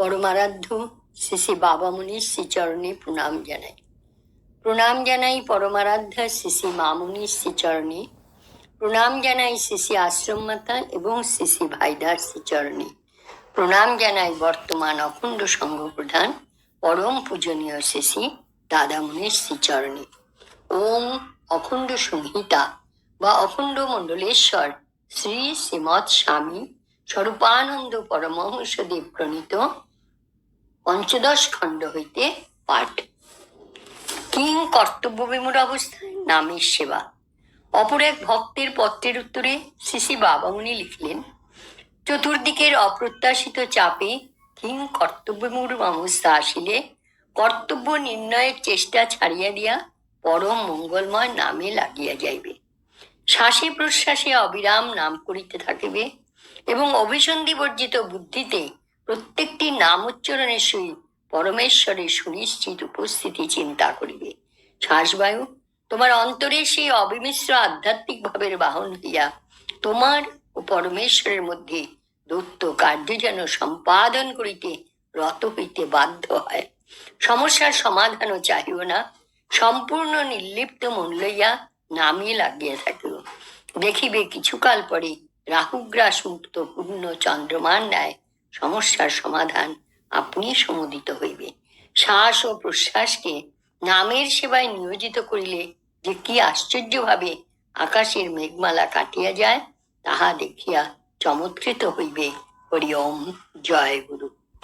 পরমারাধ্য শ্রী শ্রী বাবামুনির শ্রীচরণে প্রণাম জানাই। প্রণাম জানাই পরমারাধ্য শ্রী শ্রী মামুনির শ্রীচরণে। প্রণাম জানাই শ্রী শ্রী আশ্রম মাতা এবং শ্রী শ্রী ভাইদার শ্রীচরণে। প্রণাম জানাই বর্তমান অখণ্ড সংঘ প্রধান পরম পূজনীয় শ্রী শ্রী দাদামুনির শ্রীচরণে। ওম অখণ্ড সংহিতা বা অখণ্ড মণ্ডলেশ্বর শ্রী শ্রীমৎ স্বামী স্বরূপানন্দ পরমহংসদেব প্রণীত পঞ্চদশ খণ্ড হইতে পাঠ। কিং কর্তব্য বিমূঢ় অবস্থায় নামের সেবা। অপর এক ভক্তের পত্রের উত্তরে শ্রী বাবামুনি লিখলেন, চতুর্দিকের অপ্রত্যাশিত চাপে কিং কর্তব্যমূঢ় অবস্থা আসিলে কর্তব্য নির্ণয়ের চেষ্টা ছাড়িয়া দিয়া পরম মঙ্গলময় নামে লাগিয়া যাইবে। শ্বাসে প্রশ্বাসে অবিরাম নাম করিতে থাকিবে এবং অভিসন্ধি বর্জিত বুদ্ধিতে প্রত্যেকটি নাম উচ্চারণের সহিত পরমেশ্বরের সুনিশ্চিত উপস্থিতি চিন্তা করিবে। শ্বাসবায়ু, তোমার অন্তরে সেই অবিমিশ্র আধ্যাত্মিক ভাবের বাহন হইয়া, তোমার ও পরমেশ্বরের মধ্যে দত্ত কার্য যেন সম্পাদন করিতে রত হইতে বাধ্য হয়। সমস্যার সমাধানও চাহিও না, সম্পূর্ণ নির্লিপ্ত মন লইয়া নামিয়ে লাগিয়া থাকিও দেখিবে কিছুকাল পরে রাহুগ্রাস মুক্ত পূর্ণ চন্দ্রমার ন্যায় সমস্যার সমাধান আপনি সমুদিত হইবে। শ্বাস ও প্রশ্বাসকে নামের সেবায় নিয়োজিত করিলে যে কি আশ্চর্যভাবে আকাশের মেঘমালা কাটিয়া যায়, তাহা দেখিয়া চমৎকৃত হইবে। হরিওম জয় গুরু।